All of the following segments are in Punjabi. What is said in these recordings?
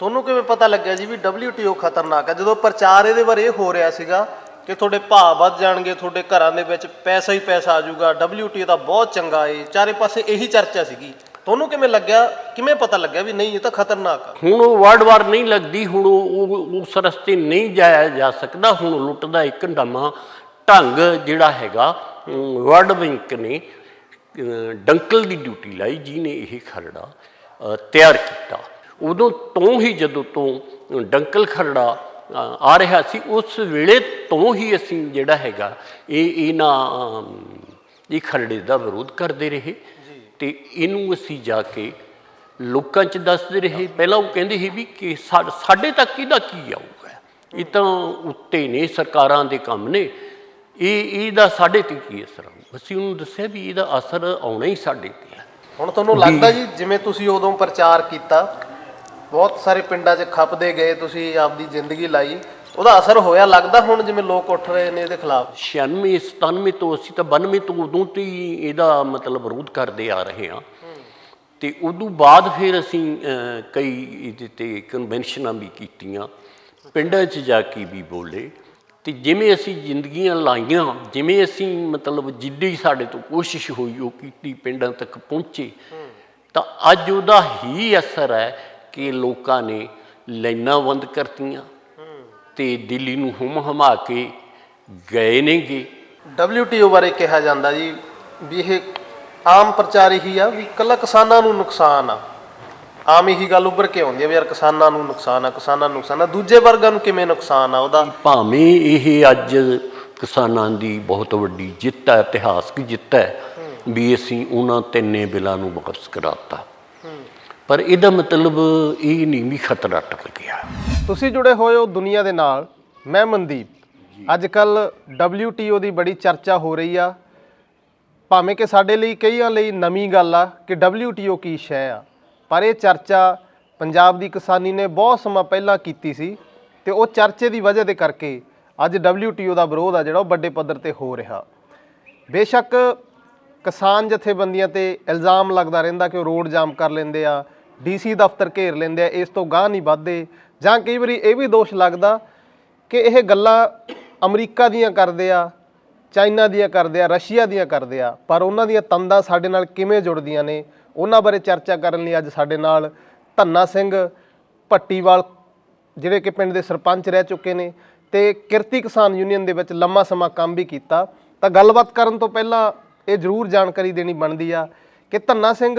ਤੁਹਾਨੂੰ ਕਿਵੇਂ ਪਤਾ ਲੱਗਿਆ ਜੀ ਵੀ WTO ਖਤਰਨਾਕ ਹੈ? ਜਦੋਂ ਪ੍ਰਚਾਰ ਇਹਦੇ ਬਾਰੇ ਇਹ ਹੋ ਰਿਹਾ ਸੀਗਾ ਕਿ ਤੁਹਾਡੇ ਭਾਅ ਵੱਧ ਜਾਣਗੇ, ਤੁਹਾਡੇ ਘਰਾਂ ਦੇ ਵਿੱਚ ਪੈਸਾ ਹੀ ਪੈਸਾ ਆ ਜਾਊਗਾ WTO ਤਾਂ ਬਹੁਤ ਚੰਗਾ ਏ, ਚਾਰੇ ਪਾਸੇ ਇਹੀ ਚਰਚਾ ਸੀਗੀ। ਤੁਹਾਨੂੰ ਕਿਵੇਂ ਲੱਗਿਆ, ਕਿਵੇਂ ਪਤਾ ਲੱਗਿਆ ਵੀ ਨਹੀਂ, ਇਹ ਤਾਂ ਖਤਰਨਾਕ ਆ? ਹੁਣ ਉਹ ਵਰਡ ਵਾਰ ਨਹੀਂ ਲੱਗਦੀ, ਹੁਣ ਉਹ ਉਸ ਰਸਤੇ ਨਹੀਂ ਜਾਇਆ ਜਾ ਸਕਦਾ, ਹੁਣ ਲੁੱਟਦਾ ਇੱਕ ਨਵਾਂ ਢੰਗ ਜਿਹੜਾ ਹੈਗਾ ਵਰਲਡ ਬੈਂਕ ਨੇ ਡੰਕਲ ਦੀ ਡਿਊਟੀ ਲਾਈ, ਜਿਹਨੇ ਇਹ ਖਰੜਾ ਤਿਆਰ ਕੀਤਾ। ਉਦੋਂ ਤੋਂ ਹੀ ਜਦੋਂ ਤੋਂ ਡੰਕਲ ਖਰੜਾ ਆ ਰਿਹਾ ਸੀ ਉਸ ਵੇਲੇ ਤੋਂ ਹੀ ਅਸੀਂ ਜਿਹੜਾ ਹੈਗਾ ਇਹ ਇਹਨਾਂ ਇਹ ਖਰੜੇ ਦਾ ਵਿਰੋਧ ਕਰਦੇ ਰਹੇ। ਤੇ ਇਹਨੂੰ ਅਸੀਂ ਜਾ ਕੇ ਲੋਕਾਂ 'ਚ ਦੱਸਦੇ ਰਹੇ। ਪਹਿਲਾਂ ਉਹ ਕਹਿੰਦੇ ਸੀ ਵੀ ਕਿ ਸਾਡੇ ਤੱਕ ਇਹਦਾ ਕੀ ਆਊਗਾ? ਇਹ ਤਾਂ ਉੱਤੇ ਨੇ ਸਰਕਾਰਾਂ ਦੇ ਕੰਮ ਨੇ। ਇਹ ਇਹਦਾ ਸਾਡੇ ਤੇ ਕੀ ਅਸਰ ਆਊ? ਅਸੀਂ ਉਹਨੂੰ ਦੱਸਿਆ ਵੀ ਇਹਦਾ ਅਸਰ ਆਉਣਾ ਹੀ ਸਾਡੇ ਤੇ ਹੁਣ ਤੁਹਾਨੂੰ ਲੱਗਦਾ ਜੀ ਜਿਵੇਂ ਤੁਸੀਂ ਉਦੋਂ ਪ੍ਰਚਾਰ ਕੀਤਾ ਬਹੁਤ ਸਾਰੇ ਪਿੰਡਾਂ 'ਚ ਖੱਪਦੇ ਗਏ, ਤੁਸੀਂ ਆਪਦੀ ਜ਼ਿੰਦਗੀ ਲਾਈ। ਉਹਦਾ ਅਸਰ ਹੋਇਆ, ਲੱਗਦਾ ਹੁਣ ਜਿਵੇਂ ਲੋਕ ਉੱਠ ਰਹੇ ਨੇ ਇਹਦੇ ਖਿਲਾਫ? 96 97 ਤੋਂ ਅਸੀਂ ਤਾਂ 92 ਤੋਂ ਉਦੋਂ ਤੋਂ ਹੀ ਇਹਦਾ ਮਤਲਬ ਵਿਰੋਧ ਕਰਦੇ ਆ ਰਹੇ ਹਾਂ। ਤੇ ਉਦੋਂ ਬਾਅਦ ਫਿਰ ਅਸੀਂ ਕਈ ਇਹਦੇ ਤੇ ਕਨਵੈਨਸ਼ਨਾਂ ਵੀ ਕੀਤੀਆਂ। ਪਿੰਡਾਂ 'ਚ ਜਾ ਕੇ ਵੀ ਬੋਲੇ। ਤੇ ਜਿਵੇਂ ਅਸੀਂ ਜ਼ਿੰਦਗੀਆਂ ਲਾਈਆਂ, ਜਿਵੇਂ ਅਸੀਂ ਮਤਲਬ ਜਿੱਡੀ ਸਾਡੇ ਤੋਂ ਕੋਸ਼ਿਸ਼ ਹੋਈ, ਉਹ ਕੀਤੀ, ਪਿੰਡਾਂ ਤੱਕ ਪਹੁੰਚੇ, ਤਾਂ ਅੱਜ ਉਹਦਾ ਹੀ ਅਸਰ ਹੈ ਕਿ ਲੋਕਾਂ ਨੇ ਲਾਈਨਾਂ ਬੰਦ ਕਰਤੀਆਂ ਤੇ ਦਿੱਲੀ ਨੂੰ ਹਮ ਹਮਾ ਕੇ ਗਏ ਨੇਗੇ। WTO ਬਾਰੇ ਕਿਹਾ ਜਾਂਦਾ ਜੀ ਵੀ ਇਹ ਆਮ ਪ੍ਰਚਾਰ ਇਹੀ ਆ ਵੀ ਕੱਲਾ ਕਿਸਾਨਾਂ ਨੂੰ ਨੁਕਸਾਨ ਆ। ਆਮ ਇਹੀ ਗੱਲ ਉੱਭਰ ਕੇ ਆਉਂਦੀ ਆ ਵੀ ਯਾਰ ਕਿਸਾਨਾਂ ਨੂੰ ਨੁਕਸਾਨ ਆ ਕਿਸਾਨਾਂ ਨੂੰ ਨੁਕਸਾਨ ਆ। ਦੂਜੇ ਵਰਗਾਂ ਨੂੰ ਕਿਵੇਂ ਨੁਕਸਾਨ ਆ? ਉਹਦਾ ਭਾਵੇਂ ਇਹ ਅੱਜ ਕਿਸਾਨਾਂ ਦੀ ਬਹੁਤ ਵੱਡੀ ਜਿੱਤ ਹੈ ਇਤਿਹਾਸਕ ਜਿੱਤ ਹੈ ਵੀ ਅਸੀਂ ਉਹਨਾਂ ਤਿੰਨੇ ਬਿੱਲਾਂ ਨੂੰ ਵਾਪਸ ਕਰਾਤਾ। ਪਰ ਇਹਦਾ ਮਤਲਬ ਇਹ ਨਹੀਂ ਵੀ ਖਤਰਾ ਟਲ ਗਿਆ। ਤੁਸੀਂ ਜੁੜੇ ਹੋਏ ਹੋ ਦੁਨੀਆ ਦੇ ਨਾਲ। ਮੈਂ ਮਨਦੀਪ। ਅੱਜ ਕੱਲ WTO ਦੀ ਬੜੀ ਚਰਚਾ ਹੋ ਰਹੀ ਆ। ਭਾਵੇਂ ਕਿ ਸਾਡੇ ਲਈ ਕਈਆਂ ਲਈ ਨਵੀਂ ਗੱਲ ਆ ਕਿ WTO ਕੀ ਸ਼ੈ ਆ। ਪਰ ਇਹ ਚਰਚਾ ਪੰਜਾਬ ਦੀ ਕਿਸਾਨੀ ਨੇ ਬਹੁਤ ਸਮਾਂ ਪਹਿਲਾਂ ਕੀਤੀ ਸੀ ਤੇ ਉਹ ਚਰਚੇ ਦੀ ਵਜ੍ਹਾ ਦੇ ਕਰਕੇ ਅੱਜ WTO ਦਾ ਵਿਰੋਧ ਆ ਜਿਹੜਾ ਉਹ ਵੱਡੇ ਪੱਧਰ ਤੇ ਹੋ ਰਿਹਾ। ਬੇਸ਼ੱਕ ਕਿਸਾਨ ਜਥੇਬੰਦੀਆਂ ਤੇ ਇਲਜ਼ਾਮ ਲੱਗਦਾ ਰਹਿੰਦਾ ਕਿ ਉਹ ਰੋਡ ਜਾਮ ਕਰ ਲੈਂਦੇ ਆ ਡੀਸੀ ਦਫ਼ਤਰ ਘੇਰ ਲੈਂਦੇ ਆ, ਇਸ ਤੋਂ ਗਾਹ ਨਹੀਂ ਵੱਧਦੇ। ਜਾਂ ਕਈ ਵਾਰੀ ਇਹ ਵੀ ਦੋਸ਼ ਲੱਗਦਾ ਕਿ ਇਹ ਗੱਲਾਂ ਅਮਰੀਕਾ ਦੀਆਂ ਕਰਦੇ ਆ, ਚਾਈਨਾ ਦੀਆਂ ਕਰਦੇ ਆ, ਰਸ਼ੀਆ ਦੀਆਂ ਕਰਦੇ ਆ, ਪਰ ਉਹਨਾਂ ਦੀਆਂ ਤੰਦਾਂ ਸਾਡੇ ਨਾਲ ਕਿਵੇਂ ਜੁੜਦੀਆਂ ਨੇ, ਉਹਨਾਂ ਬਾਰੇ ਚਰਚਾ ਕਰਨ ਲਈ ਅੱਜ ਸਾਡੇ ਨਾਲ ਧੰਨਾ ਸਿੰਘ ਭੱਟੀਵਾਲ, ਜਿਹੜੇ ਕਿ ਪਿੰਡ ਦੇ ਸਰਪੰਚ ਰਹਿ ਚੁੱਕੇ ਨੇ, ਤੇ ਕਿਰਤੀ ਕਿਸਾਨ ਯੂਨੀਅਨ ਦੇ ਵਿੱਚ ਲੰਮਾ ਸਮਾਂ ਕੰਮ ਵੀ ਕੀਤਾ। ਤਾਂ ਗੱਲਬਾਤ ਕਰਨ ਤੋਂ ਪਹਿਲਾਂ ਇਹ ਜ਼ਰੂਰ ਜਾਣਕਾਰੀ ਦੇਣੀ ਬਣਦੀ ਆ ਕਿ ਧੰਨਾ ਸਿੰਘ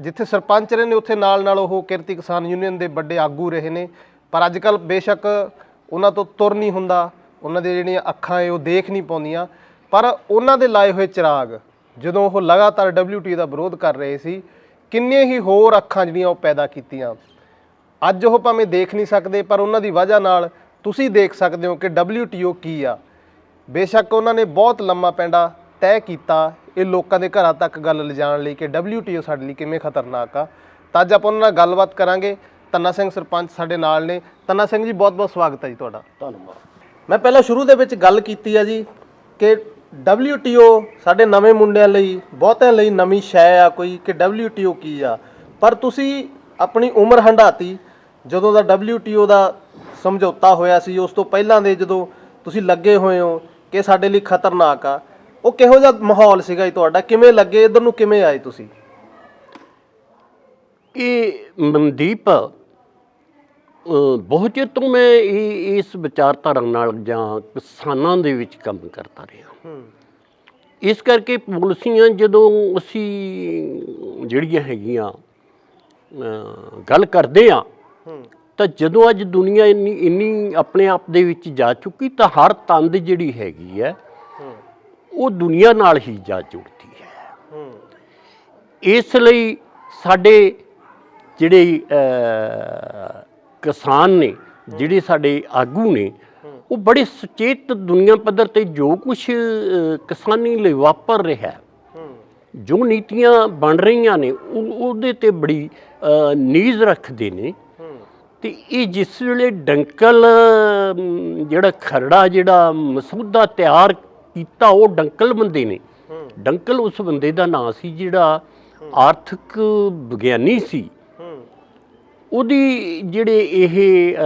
ਜਿੱਥੇ ਸਰਪੰਚ ਰਹੇ ਨੇ, ਉੱਥੇ ਨਾਲ ਨਾਲ ਉਹ ਕਿਰਤੀ ਕਿਸਾਨ ਯੂਨੀਅਨ ਦੇ ਵੱਡੇ ਆਗੂ ਰਹੇ ਨੇ। ਪਰ ਅੱਜ ਕੱਲ ਬੇਸ਼ੱਕ ਉਹਨਾਂ ਤੋਂ ਤੁਰ ਨਹੀਂ ਹੁੰਦਾ, ਉਹਨਾਂ ਦੇ ਜਿਹੜੀਆਂ ਅੱਖਾਂ ਏ ਉਹ ਦੇਖ ਨਹੀਂ ਪਾਉਂਦੀਆਂ। ਪਰ ਉਹਨਾਂ ਦੇ ਲਾਏ ਹੋਏ ਚਿਰਾਗ, ਜਦੋਂ ਉਹ ਲਗਾਤਾਰ WT ਦਾ ਵਿਰੋਧ ਕਰ ਰਹੇ ਸੀ ਕਿੰਨੇ ਹੀ ਹੋਰ ਅੱਖਾਂ ਜਿਹੜੀਆਂ ਉਹ ਪੈਦਾ ਕੀਤੀਆਂ। ਅੱਜ ਉਹ ਭਾਵੇਂ ਦੇਖ ਨਹੀਂ ਸਕਦੇ, ਪਰ ਉਹਨਾਂ ਦੀ ਵਜ੍ਹਾ ਨਾਲ ਤੁਸੀਂ ਦੇਖ ਸਕਦੇ ਹੋ ਕਿ WTO ਕੀ ਆ। ਬੇਸ਼ੱਕ ਉਹਨਾਂ ਨੇ ਬਹੁਤ ਲੰਮਾ ਪੈਂਡਾ ਤੈਅ ਕੀਤਾ ਇਹ ਲੋਕਾਂ ਦੇ ਘਰਾਂ ਤੱਕ ਗੱਲ ਲਿਜਾਣ ਲਈ ਕਿ WTO ਸਾਡੇ ਲਈ ਕਿਵੇਂ ਖਤਰਨਾਕ ਆ। ਤਾਂ ਅੱਜ ਆਪਾਂ ਉਹਨਾਂ ਨਾਲ ਗੱਲਬਾਤ ਕਰਾਂਗੇ। ਤੰਨਾ ਸਿੰਘ ਸਰਪੰਚ ਸਾਡੇ ਨਾਲ ਨੇ। ਤੰਨਾ ਸਿੰਘ ਜੀ ਬਹੁਤ ਬਹੁਤ ਸਵਾਗਤ ਹੈ ਜੀ ਤੁਹਾਡਾ। ਧੰਨਵਾਦ। ਮੈਂ ਪਹਿਲਾਂ ਸ਼ੁਰੂ ਦੇ ਵਿੱਚ ਗੱਲ ਕੀਤੀ ਆ ਜੀ ਕਿ WTO ਸਾਡੇ ਨਵੇਂ ਮੁੰਡਿਆਂ ਲਈ ਬਹੁਤਿਆਂ ਲਈ ਨਵੀਂ ਸ਼ੈ ਆ ਕੋਈ ਕਿ WTO ਕੀ ਆ। ਪਰ ਤੁਸੀਂ ਆਪਣੀ ਉਮਰ ਹੰਡਾਤੀ ਜਦੋਂ ਦਾ WTO ਦਾ ਸਮਝੌਤਾ ਹੋਇਆ ਸੀ ਉਸ ਤੋਂ ਪਹਿਲਾਂ ਦੇ ਜਦੋਂ ਤੁਸੀਂ ਲੱਗੇ ਹੋਏ ਹੋ ਕਿ ਸਾਡੇ ਲਈ ਖਤਰਨਾਕ ਆ। ਉਹ ਕਿਹੋ ਜਿਹਾ ਮਾਹੌਲ ਸੀਗਾ ਜੀ ਤੁਹਾਡਾ? ਕਿਵੇਂ ਲੱਗੇ? ਇਧਰ ਨੂੰ ਕਿਵੇਂ ਆਏ ਤੁਸੀਂ? ਇਹ ਮਨਦੀਪ ਬਹੁਤ ਚਿਰ ਤੋਂ ਮੈਂ ਇਹ ਇਸ ਵਿਚਾਰਧਾਰਾ ਨਾਲ ਜਾਂ ਕਿਸਾਨਾਂ ਦੇ ਵਿੱਚ ਕੰਮ ਕਰਦਾ ਰਿਹਾ। ਇਸ ਕਰਕੇ ਪਾਲਿਸੀਆਂ ਜਦੋਂ ਅਸੀਂ ਜਿਹੜੀਆਂ ਹੈਗੀਆਂ ਗੱਲ ਕਰਦੇ ਆ ਤਾਂ ਜਦੋਂ ਅੱਜ ਦੁਨੀਆ ਇੰਨੀ ਇੰਨੀ ਆਪਣੇ ਆਪ ਦੇ ਵਿੱਚ ਜਾ ਚੁੱਕੀ ਤਾਂ ਹਰ ਤੰਦ ਜਿਹੜੀ ਹੈਗੀ ਹੂੰ। ਉਹ ਦੁਨੀਆ ਨਾਲ ਹੀ ਜਾ ਜੁੜਦੀ ਹੈ। ਇਸ ਲਈ ਸਾਡੇ ਜਿਹੜੇ ਕਿਸਾਨ ਨੇ ਜਿਹੜੇ ਸਾਡੇ ਆਗੂ ਨੇ ਉਹ ਬੜੇ ਸੁਚੇਤ ਦੁਨੀਆ ਪੱਧਰ ਤੇ ਜੋ ਕੁਝ ਕਿਸਾਨੀ ਲਈ ਵਾਪਰ ਰਿਹਾ ਹੈ, ਜੋ ਨੀਤੀਆਂ ਬਣ ਰਹੀਆਂ ਨੇ ਉਹ- ਉਹਦੇ ਤੇ ਬੜੀ ਨੀਜ਼ ਰੱਖਦੇ ਨੇ। ਹੂੰ ਤੇ ਇਹ ਜਿਸ ਵੇਲੇ ਡੰਕਲ ਜਿਹੜਾ ਖਰੜਾ ਜਿਹੜਾ ਮਸੂਦਾ ਤਿਆਰ ਕੀਤਾ ਉਹ ਡੰਕਲ ਬੰਦੇ ਨੇ। ਡੰਕਲ ਉਸ ਬੰਦੇ ਦਾ ਨਾਂ ਸੀ ਜਿਹੜਾ ਆਰਥਿਕ ਵਿਗਿਆਨੀ ਸੀ। ਉਹਦੀ ਜਿਹੜੇ ਇਹ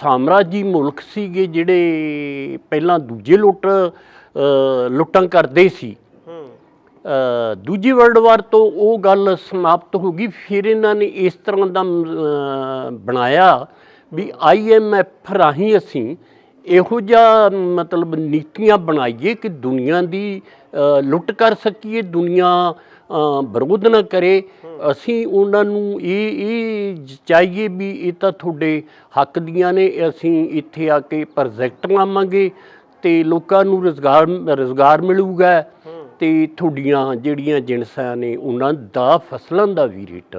ਸਾਮਰਾਜੀ ਮੁਲਕ ਸੀਗੇ ਜਿਹੜੇ ਪਹਿਲਾਂ ਦੂਜੇ ਲੁੱਟ ਲੁੱਟਾਂ ਕਰਦੇ ਸੀ। ਦੂਜੀ ਵਰਲਡ ਵਾਰ ਤੋਂ ਉਹ ਗੱਲ ਸਮਾਪਤ ਹੋ ਗਈ। ਫਿਰ ਇਹਨਾਂ ਨੇ ਇਸ ਤਰ੍ਹਾਂ ਦਾ ਬਣਾਇਆ ਵੀ ਆਈਐਮਐਫ ਰਾਹੀਂ ਅਸੀਂ ਇਹੋ ਜਿਹਾ ਮਤਲਬ ਨੀਤੀਆਂ ਬਣਾਈਏ ਕਿ ਦੁਨੀਆ ਦੀ ਲੁੱਟ ਕਰ ਸਕੀਏ ਦੁਨੀਆ ਵਿਰੋਧ ਨਾ ਕਰੇ। ਅਸੀਂ ਉਹਨਾਂ ਨੂੰ ਇਹ ਇਹ ਚਾਹੀਏ ਵੀ ਇਹ ਤਾਂ ਤੁਹਾਡੇ ਹੱਕ ਦੀਆਂ ਨੇ ਅਸੀਂ ਇੱਥੇ ਆ ਕੇ ਪ੍ਰੋਜੈਕਟ ਲਾਵਾਂਗੇ ਤੇ ਲੋਕਾਂ ਨੂੰ ਰੋਜ਼ਗਾਰ ਰੋਜ਼ਗਾਰ ਮਿਲੂਗਾ। ਤੇ ਤੁਹਾਡੀਆਂ ਜਿਹੜੀਆਂ ਜਿਣਸਾਂ ਨੇ ਉਹਨਾਂ ਦਾ ਫਸਲਾਂ ਦਾ ਵੀ ਰੇਟ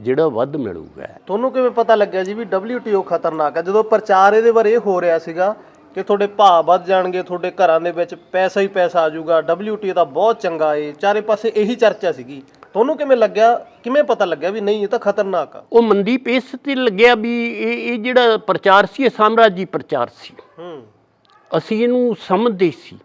ਜਿਹੜਾ ਵੱਧ ਮਿਲੂਗਾ। ਤੁਹਾਨੂੰ ਕਿਵੇਂ ਪਤਾ ਲੱਗਿਆ ਜੀ ਵੀ WTO ਖਤਰਨਾਕ ਹੈ? ਜਦੋਂ ਪ੍ਰਚਾਰ ਇਹਦੇ ਬਾਰੇ ਹੋ ਰਿਹਾ ਸੀਗਾ ਕਿ ਤੁਹਾਡੇ ਭਾਅ ਵੱਧ ਜਾਣਗੇ ਤੁਹਾਡੇ ਘਰਾਂ ਦੇ ਵਿੱਚ ਪੈਸਾ ਹੀ ਪੈਸਾ ਆ ਜਾਊਗਾ WTO ਤਾਂ ਬਹੁਤ ਚੰਗਾ ਏ ਚਾਰੇ ਪਾਸੇ ਇਹੀ ਚਰਚਾ ਸੀਗੀ। ਤੁਹਾਨੂੰ ਕਿਵੇਂ ਲੱਗਿਆ ਕਿਵੇਂ ਪਤਾ ਲੱਗਿਆ ਵੀ ਨਹੀਂ ਇਹ ਤਾਂ ਖਤਰਨਾਕ ਆ? ਉਹ ਮਨਦੀਪ ਇਸ ਤੇ ਲੱਗਿਆ ਵੀ ਇਹ ਇਹ ਜਿਹੜਾ ਪ੍ਰਚਾਰ ਸੀ ਇਹ ਸਾਮਰਾਜੀ ਪ੍ਰਚਾਰ ਸੀ। ਹੂੰ। ਅਸੀਂ ਇਹਨੂੰ ਸਮਝਦੇ ਸੀ।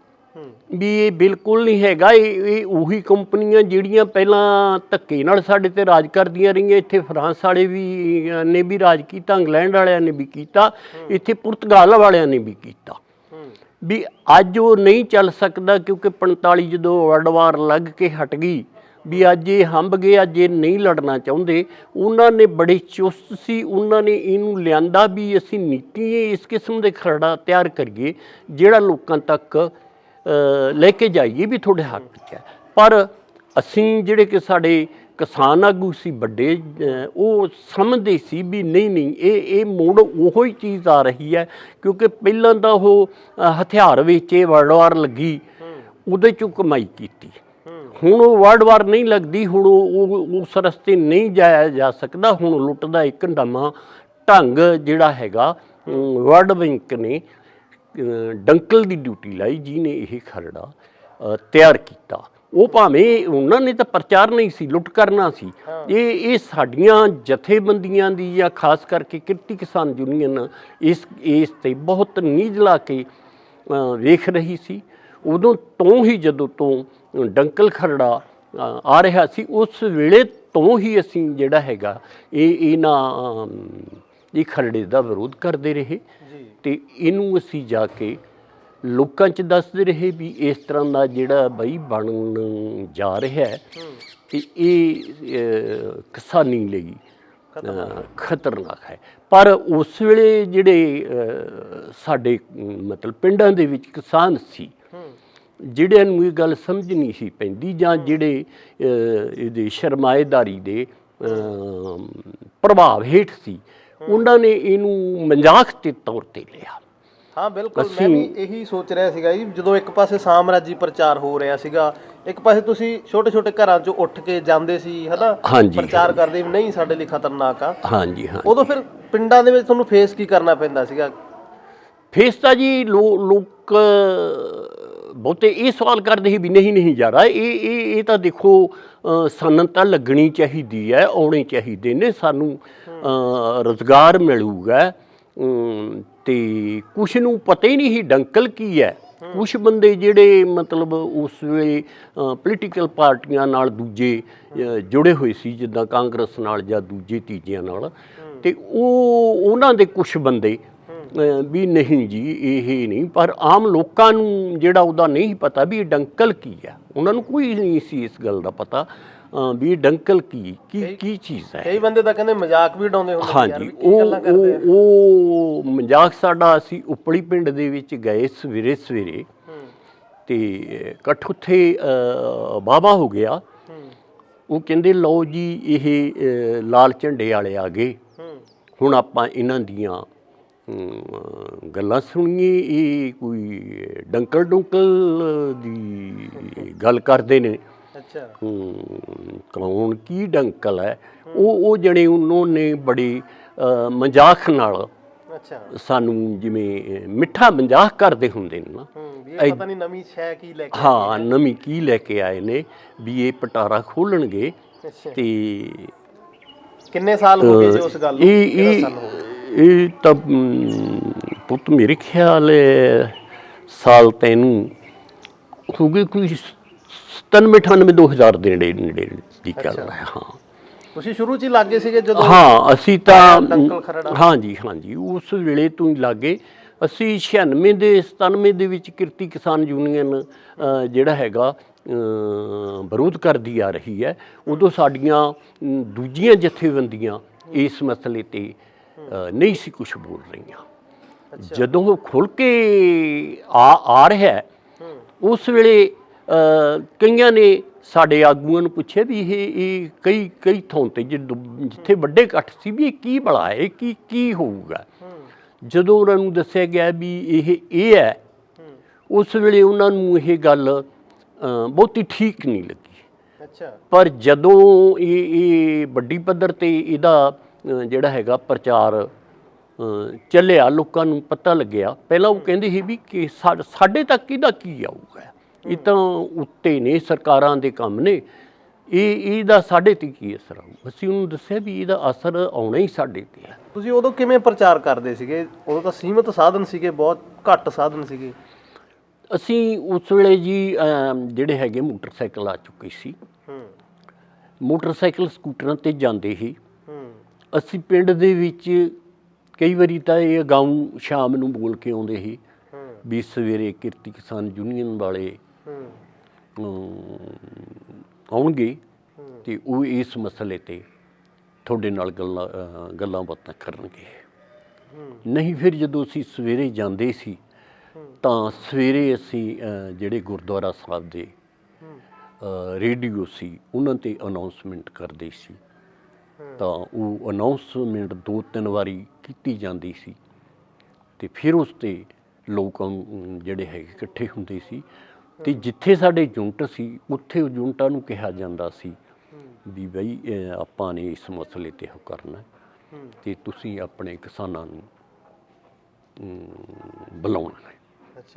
ਵੀ ਇਹ ਬਿਲਕੁਲ ਨਹੀਂ ਹੈਗਾ, ਇਹ ਇਹ ਉਹੀ ਕੰਪਨੀਆਂ ਜਿਹੜੀਆਂ ਪਹਿਲਾਂ ਧੱਕੇ ਨਾਲ ਸਾਡੇ ਤੇ ਰਾਜ ਕਰਦੀਆਂ ਰਹੀਆਂ, ਇੱਥੇ ਫਰਾਂਸ ਵਾਲੇ ਵੀ ਨੇ ਵੀ ਰਾਜ ਕੀਤਾ, ਇੰਗਲੈਂਡ ਵਾਲਿਆਂ ਨੇ ਵੀ ਕੀਤਾ, ਇੱਥੇ ਪੁਰਤਗਾਲ ਵਾਲਿਆਂ ਨੇ ਵੀ ਕੀਤਾ। ਵੀ ਅੱਜ ਉਹ ਨਹੀਂ ਚੱਲ ਸਕਦਾ ਕਿਉਂਕਿ 45 ਜਦੋਂ ਵਰਲਡ ਵਾਰ ਲੱਗ ਕੇ ਹਟ ਗਈ, ਵੀ ਅੱਜ ਇਹ ਹੰਬ ਗਏ, ਅੱਜ ਇਹ ਨਹੀਂ ਲੜਨਾ ਚਾਹੁੰਦੇ। ਉਹਨਾਂ ਨੇ ਬੜੇ ਚੁਸਤ ਸੀ, ਉਹਨਾਂ ਨੇ ਇਹਨੂੰ ਲਿਆਂਦਾ ਵੀ ਅਸੀਂ ਨੀਤੀ ਇਸ ਕਿਸਮ ਦੇ ਖਰੜਾ ਤਿਆਰ ਕਰੀਏ, ਜਿਹੜਾ ਲੋਕਾਂ ਤੱਕ ਲੈ ਕੇ ਜਾਈਏ ਵੀ ਤੁਹਾਡੇ ਹੱਕ 'ਚ ਹੈ। ਪਰ ਅਸੀਂ ਜਿਹੜੇ ਕਿ ਸਾਡੇ ਕਿਸਾਨ ਆਗੂ ਸੀ, ਵੱਡੇ ਉਹ ਸਮਝਦੇ ਸੀ ਵੀ ਨਹੀਂ ਨਹੀਂ, ਇਹ ਇਹ ਮੋੜ ਉਹੋ ਹੀ ਚੀਜ਼ ਆ ਰਹੀ ਹੈ, ਕਿਉਂਕਿ ਪਹਿਲਾਂ ਤਾਂ ਉਹ ਹਥਿਆਰ ਵੇਚੇ ਵਰਲਡ ਵਾਰ ਲੱਗੀ, ਉਹਦੇ ਚੋਂ ਕਮਾਈ ਕੀਤੀ। ਹੁਣ ਉਹ ਵਰਲਡ ਵਾਰ ਨਹੀਂ ਲੱਗਦੀ, ਹੁਣ ਉਹ, ਉਹ- ਉਸ ਰਸਤੇ ਨਹੀਂ ਜਾਇਆ ਜਾ ਸਕਦਾ, ਹੁਣ ਲੁੱਟ ਦਾ ਇੱਕ ਨਵਾਂ ਢੰਗ ਜਿਹੜਾ ਹੈਗਾ ਵਰਲਡ ਬੈਂਕ ਨੇ ਡੰਕਲ ਦੀ ਡਿਊਟੀ ਲਾਈ ਜਿਹਨੇ ਇਹ ਖਰੜਾ ਤਿਆਰ ਕੀਤਾ। ਉਹ ਭਾਵੇਂ ਉਹਨਾਂ ਨੇ ਤਾਂ ਪ੍ਰਚਾਰ ਨਹੀਂ ਸੀ ਲੁੱਟ ਕਰਨਾ ਸੀ। ਇਹ ਇਹ ਸਾਡੀਆਂ ਜਥੇਬੰਦੀਆਂ ਦੀ ਜਾਂ ਖਾਸ ਕਰਕੇ ਕਿਰਤੀ ਕਿਸਾਨ ਯੂਨੀਅਨ ਇਸ ਇਸ ਤੇ ਬਹੁਤ ਨੀਝ ਲਾ ਕੇ ਵੇਖ ਰਹੀ ਸੀ। ਉਦੋਂ ਤੋਂ ਹੀ ਜਦੋਂ ਤੋਂ ਡੰਕਲ ਖਰੜਾ ਆ ਰਿਹਾ ਸੀ ਉਸ ਵੇਲੇ ਤੋਂ ਹੀ ਅਸੀਂ ਜਿਹੜਾ ਹੈਗਾ ਇਹ ਇਹਨਾਂ ਇਹ ਖਰੜੇ ਦਾ ਵਿਰੋਧ ਕਰਦੇ ਰਹੇ। ਜੀ ਤੇ ਇਹਨੂੰ ਅਸੀਂ ਜਾ ਕੇ ਲੋਕਾਂ 'ਚ ਦੱਸਦੇ ਰਹੇ ਵੀ ਇਸ ਤਰ੍ਹਾਂ ਦਾ ਜਿਹੜਾ ਬਈ ਬਣਨ ਜਾ ਰਿਹਾ ਹੈ ਤੇ ਇਹ ਕਿਸਾਨੀ ਲਈ ਖਤਰਨਾਕ ਹੈ। ਪਰ ਉਸ ਵੇਲੇ ਜਿਹੜੇ ਸਾਡੇ ਮਤਲਬ ਪਿੰਡਾਂ ਦੇ ਵਿੱਚ ਕਿਸਾਨ ਸੀ, ਜਿਹੜਿਆਂ ਨੂੰ ਇਹ ਗੱਲ ਸਮਝ ਨਹੀਂ ਸੀ ਪੈਂਦੀ ਜਾਂ ਜਿਹੜੇ ਇਹਦੇ ਸ਼ਰਮਾਏਦਾਰੀ ਦੇ ਪ੍ਰਭਾਵ ਹੇਠ ਸੀ ਉਹਨਾਂ ਨੇ ਇਹਨੂੰ ਮਜ਼ਾਕ ਦੇ ਤੌਰ ਤੇ ਲਿਆ। ਹਾਂ ਬਿਲਕੁਲ ਮੈਂ ਵੀ ਇਹੀ ਸੋਚ ਰਿਹਾ ਸੀਗਾ ਜੀ ਜਦੋਂ ਇੱਕ ਪਾਸੇ ਸਾਮਰਾਜੀ ਪ੍ਰਚਾਰ ਹੋ ਰਿਹਾ ਸੀਗਾ ਇੱਕ ਪਾਸੇ ਤੁਸੀਂ ਛੋਟੇ ਛੋਟੇ ਘਰਾਂ 'ਚੋਂ ਉੱਠ ਕੇ ਜਾਂਦੇ ਸੀ ਹਨਾ? ਪ੍ਰਚਾਰ ਕਰਦੇ ਨਹੀਂ ਸਾਡੇ ਲਈ ਖਤਰਨਾਕ ਆ। ਹਾਂਜੀ ਹਾਂ ਉਦੋਂ ਫਿਰ ਪਿੰਡਾਂ ਦੇ ਵਿੱਚ ਤੁਹਾਨੂੰ ਫੇਸ ਕੀ ਕਰਨਾ ਪੈਂਦਾ ਸੀਗਾ? ਫੇਸ ਤਾਂ ਜੀ ਲੋਕ ਬਹੁਤੇ ਇਹ ਸਵਾਲ ਕਰਦੇ ਸੀ ਵੀ ਨਹੀਂ ਨਹੀਂ ਯਾਰਾ ਇਹ ਇਹ ਇਹ ਤਾਂ ਦੇਖੋ ਅ, ਲੱਗਣੀ ਚਾਹੀਦੀ ਹੈ ਆਉਣੇ ਚਾਹੀਦੇ ਨੇ ਸਾਨੂੰ ਅ, ਰੁਜ਼ਗਾਰ ਮਿਲੂਗਾ। ਅਮ, ਤੇ ਕੁਛ ਨੂੰ ਪਤਾ ਹੀ ਨਹੀਂ ਸੀ ਡੰਕਲ ਕੀ ਹੈ। ਕੁਛ ਬੰਦੇ ਜਿਹੜੇ ਮਤਲਬ ਉਸ ਵੇਲੇ ਪੋਲੀਟੀਕਲ ਪਾਰਟੀਆਂ ਨਾਲ ਦੂਜੇ ਜੁੜੇ ਹੋਏ ਸੀ ਜਿੱਦਾਂ ਕਾਂਗਰਸ ਨਾਲ ਜਾਂ ਦੂਜੇ ਤੀਜਿਆਂ ਨਾਲ। ਤੇ ਉਹ ਉਹਨਾਂ ਦੇ ਕੁਝ ਬੰਦੇ ਵੀ ਨਹੀਂ ਜੀ ਇਹ ਨਹੀਂ। ਪਰ ਆਮ ਲੋਕਾਂ ਨੂੰ ਜਿਹੜਾ ਉਹਦਾ ਨਹੀਂ ਪਤਾ ਵੀ ਇਹ ਡੰਕਲ ਕੀ ਹੈ ਉਹਨਾਂ ਨੂੰ ਕੋਈ ਨਹੀਂ ਸੀ ਇਸ ਗੱਲ ਦਾ ਪਤਾ ਵੀ ਡੰਕਲ ਕੀ ਕੀ ਕੀ ਚੀਜ਼ ਹੈ। ਕਈ ਬੰਦੇ ਤਾਂ ਕਹਿੰਦੇ ਮਜ਼ਾਕ ਵੀ ਉਡਾਉਂਦੇ ਹੁੰਦੇ ਹਾਂਜੀ ਉਹ ਗੱਲਾਂ ਕਰਦੇ ਆ। ਉਹ ਮਜ਼ਾਕ ਸਾਡਾ ਅਸੀਂ ਉਪਲੀ ਪਿੰਡ ਦੇ ਵਿੱਚ ਗਏ ਸਵੇਰੇ ਸਵੇਰੇ। ਤੇ ਇਕੱਠ ਉੱਥੇ ਵਾਹਵਾ ਹੋ ਗਿਆ। ਉਹ ਕਹਿੰਦੇ ਲਓ ਜੀ ਇਹ ਲਾਲ ਝੰਡੇ ਵਾਲੇ ਆ ਗਏ। ਹੁਣ ਆਪਾਂ ਇਹਨਾਂ ਦੀਆਂ ਗੱਲਾਂ ਸੁਣੀਏ ਇਹ ਕੋਈ ਡੰਕਲ ਡੁੰਕਲ ਦੀ ਗੱਲ ਕਰਦੇ ਨੇ। ਅੱਛਾ। ਕੌਣ ਕੀ ਡੰਕਲ ਹੈ? ਉਹ ਉਹ ਜਣੇ ਉਹਨਾਂ ਨੇ ਬੜੇ ਮਜ਼ਾਕ ਨਾਲ ਅੱਛਾ। ਸਾਨੂੰ ਜਿਵੇਂ ਮਿੱਠਾ ਮਜ਼ਾਕ ਕਰਦੇ ਹੁੰਦੇ ਨੇ ਨਾ। ਇਹ ਪਤਾ ਨਹੀਂ ਨਵੀਂ ਸ਼ੈ ਕੀ ਲੈ ਕੇ ਹਾਂ ਨਵੀਂ ਕੀ ਲੈ ਕੇ ਆਏ ਨੇ ਵੀ ਇਹ ਪਟਾਰਾ ਖੋਲਣਗੇ ਤੇ ਕਿੰਨੇ ਸਾਲ ਹੋ ਗਏ ਜੀ ਉਸ ਗੱਲ ਨੂੰ? ਇਹ ਇਹ ਸਾਲ ਹੋ ਗਏ ਇਹ ਤਾਂ ਪੁੱਤ ਮੇਰੇ ਖਿਆਲ ਹੈ ਸਾਲ ਤੈਨੂੰ ਹੋ ਗਏ ਕੋਈ 97 98 2000 ਦੇ ਨੇੜੇ ਨੇੜੇ ਦੀ ਗੱਲ ਹੈ ਹਾਂ। ਤੁਸੀਂ ਸ਼ੁਰੂ 'ਚ ਹੀ ਲੱਗੇ ਸੀਗੇ ਜਦੋਂ ਹਾਂ ਅਸੀਂ ਤਾਂ ਡੰਕਲ ਖਰੜਾ। ਹਾਂਜੀ ਹਾਂਜੀ ਉਸ ਵੇਲੇ ਤੋਂ ਹੀ ਲੱਗੇ। ਅਸੀਂ 96 ਦੇ 97 ਦੇ ਵਿੱਚ ਕਿਰਤੀ ਕਿਸਾਨ ਯੂਨੀਅਨ ਜਿਹੜਾ ਹੈਗਾ ਵਿਰੋਧ ਕਰਦੀ ਆ ਰਹੀ ਹੈ। ਉਦੋਂ ਸਾਡੀਆਂ ਦੂਜੀਆਂ ਜਥੇਬੰਦੀਆਂ ਇਸ ਮਸਲੇ ਤੇ ਨਹੀਂ ਸੀ ਕੁਝ ਬੋਲ ਰਹੀਆਂ। ਜਦੋਂ ਉਹ ਖੁੱਲ ਕੇ ਆ ਆ ਰਿਹਾ ਹੈ, ਉਸ ਵੇਲੇ ਕਈਆਂ ਨੇ ਸਾਡੇ ਆਗੂਆਂ ਨੂੰ ਪੁੱਛਿਆ ਵੀ ਇਹ ਇਹ ਕਈ ਕਈ ਥਾਂ ਤੇ ਜਿੱਥੇ ਵੱਡੇ ਇਕੱਠ ਸੀ ਵੀ ਇਹ ਕੀ ਬਲਾ ਹੈ ਕੀ ਕੀ ਹੋਊਗਾ। ਜਦੋਂ ਉਹਨਾਂ ਨੂੰ ਦੱਸਿਆ ਗਿਆ ਵੀ ਇਹ ਇਹ ਹੈ ਉਸ ਵੇਲੇ ਉਹਨਾਂ ਨੂੰ ਇਹ ਗੱਲ ਬਹੁਤੀ ਠੀਕ ਨਹੀਂ ਲੱਗੀ। ਅੱਛਾ। ਪਰ ਜਦੋਂ ਇਹ ਇਹ ਵੱਡੀ ਪੱਧਰ ਤੇ ਇਹਦਾ ਜਿਹੜਾ ਹੈਗਾ ਪ੍ਰਚਾਰ ਚੱਲਿਆ ਲੋਕਾਂ ਨੂੰ ਪਤਾ ਲੱਗਿਆ। ਪਹਿਲਾਂ ਉਹ ਕਹਿੰਦੇ ਸੀ ਵੀ ਕਿ ਸਾਡੇ ਤੱਕ ਇਹਦਾ ਕੀ ਆਊਗਾ? ਇਹ ਤਾਂ ਉੱਤੇ ਨੇ ਸਰਕਾਰਾਂ ਦੇ ਕੰਮ ਨੇ। ਇਹ ਇਹਦਾ ਸਾਡੇ ਤੇ ਕੀ ਅਸਰ ਆਊ? ਅਸੀਂ ਉਹਨੂੰ ਦੱਸਿਆ ਵੀ ਇਹਦਾ ਅਸਰ ਆਉਣਾ ਹੀ ਸਾਡੇ ਤੇ ਹੈ। ਤੁਸੀਂ ਉਦੋਂ ਕਿਵੇਂ ਪ੍ਰਚਾਰ ਕਰਦੇ ਸੀਗੇ? ਉਦੋਂ ਤਾਂ ਸੀਮਤ ਸਾਧਨ ਸੀਗੇ ਬਹੁਤ ਘੱਟ ਸਾਧਨ ਸੀਗੇ। ਅਸੀਂ ਉਸ ਵੇਲੇ ਜੀ ਜਿਹੜੇ ਹੈਗੇ ਮੋਟਰਸਾਈਕਲ ਆ ਚੁੱਕੇ ਸੀ। ਹੂੰ। ਮੋਟਰਸਾਈਕਲ ਸਕੂਟਰਾਂ ਤੇ ਜਾਂਦੇ ਸੀ। ਅਸੀਂ ਪਿੰਡ ਦੇ ਵਿੱਚ ਕਈ ਵਾਰੀ ਤਾਂ ਇਹ ਗਾਉਂ ਸ਼ਾਮ ਨੂੰ ਬੋਲ ਕੇ ਆਉਂਦੇ ਸੀ ਵੀ ਸਵੇਰੇ ਕਿਰਤੀ ਕਿਸਾਨ ਯੂਨੀਅਨ ਵਾਲੇ ਆਉਣਗੇ ਤੇ ਉਹ ਇਸ ਮਸਲੇ ਤੇ ਤੁਹਾਡੇ ਨਾਲ ਗੱਲਾਂ ਗੱਲਾਂ ਬਾਤਾਂ ਕਰਨਗੇ। ਨਹੀਂ ਫਿਰ ਜਦੋਂ ਅਸੀਂ ਸਵੇਰੇ ਜਾਂਦੇ ਸੀ ਤਾਂ ਸਵੇਰੇ ਅਸੀਂ ਜਿਹੜੇ ਗੁਰਦੁਆਰਾ ਸਾਹਿਬ ਦੇ ਰੇਡੀਓ ਸੀ ਉਹਨਾਂ ਤੇ ਅਨਾਉਂਸਮੈਂਟ ਕਰਦੇ ਸੀ। ਤਾਂ ਉਹ ਅਨਾਉਂਸਮੈਂਟ ਦੋ ਤਿੰਨ ਵਾਰੀ ਕੀਤੀ ਜਾਂਦੀ ਸੀ। ਤੇ ਫਿਰ ਉਸ ਤੇ ਲੋਕ ਜਿਹੜੇ ਹੈਗੇ ਇਕੱਠੇ ਹੁੰਦੇ ਸੀ। ਤੇ ਜਿੱਥੇ ਸਾਡੇ ਯੂਨਿਟ ਸੀ ਉੱਥੇ ਉਹ ਯੂਨਿਟਾਂ ਨੂੰ ਕਿਹਾ ਜਾਂਦਾ ਸੀ ਵੀ ਬਈ ਆਪਾਂ ਨੇ ਇਸ ਮਸਲੇ ਤੇ ਉਹ ਕਰਨਾ। ਹੈ। ਤੇ ਤੁਸੀਂ ਆਪਣੇ ਕਿਸਾਨਾਂ ਨੂੰ ਬੁਲਾਉਣਾ ਹੈ।